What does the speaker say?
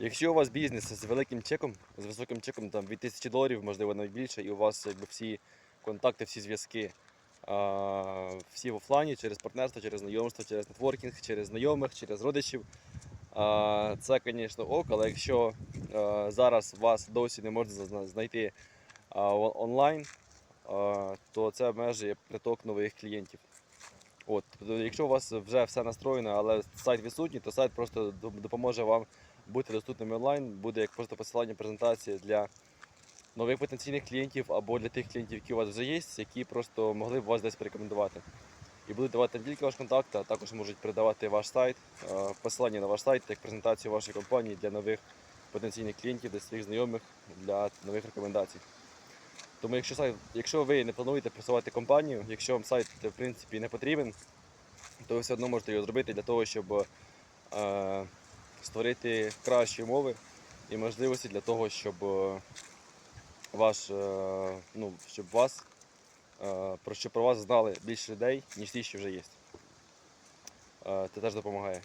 Якщо у вас бізнес з великим чеком, з високим чеком, там від тисячі доларів, можливо, навіть більше, і у вас якби всі контакти, всі зв'язки, всі в офлайні через партнерство, через знайомство, через нетворкінг, через знайомих, через родичів. А, Це, звісно, ок, але якщо а, зараз вас досі не можна знайти а, онлайн, а, то це обмежує приток нових клієнтів. От, тобто, якщо у вас вже все настроєно, але сайт відсутній, то сайт просто допоможе вам бути доступним онлайн, буде як просто посилання презентації для нових потенційних клієнтів або для тих клієнтів, які у вас вже є, які просто могли б вас десь порекомендувати. І будуть давати не тільки ваш контакт, а також можуть передавати ваш сайт, е, посилання на ваш сайт, як презентацію вашої компанії для нових потенційних клієнтів, для своїх знайомих, для нових рекомендацій. Тому якщо сайт, якщо ви не плануєте просувати компанію, якщо вам сайт в принципі не потрібен, то ви все одно можете його зробити для того, щоб е, створити кращі умови і можливості для того, щоб е, ваш, е, ну, щоб вас, е, про що про вас знали більше людей, ніж ті, що вже є. Це теж допомагає.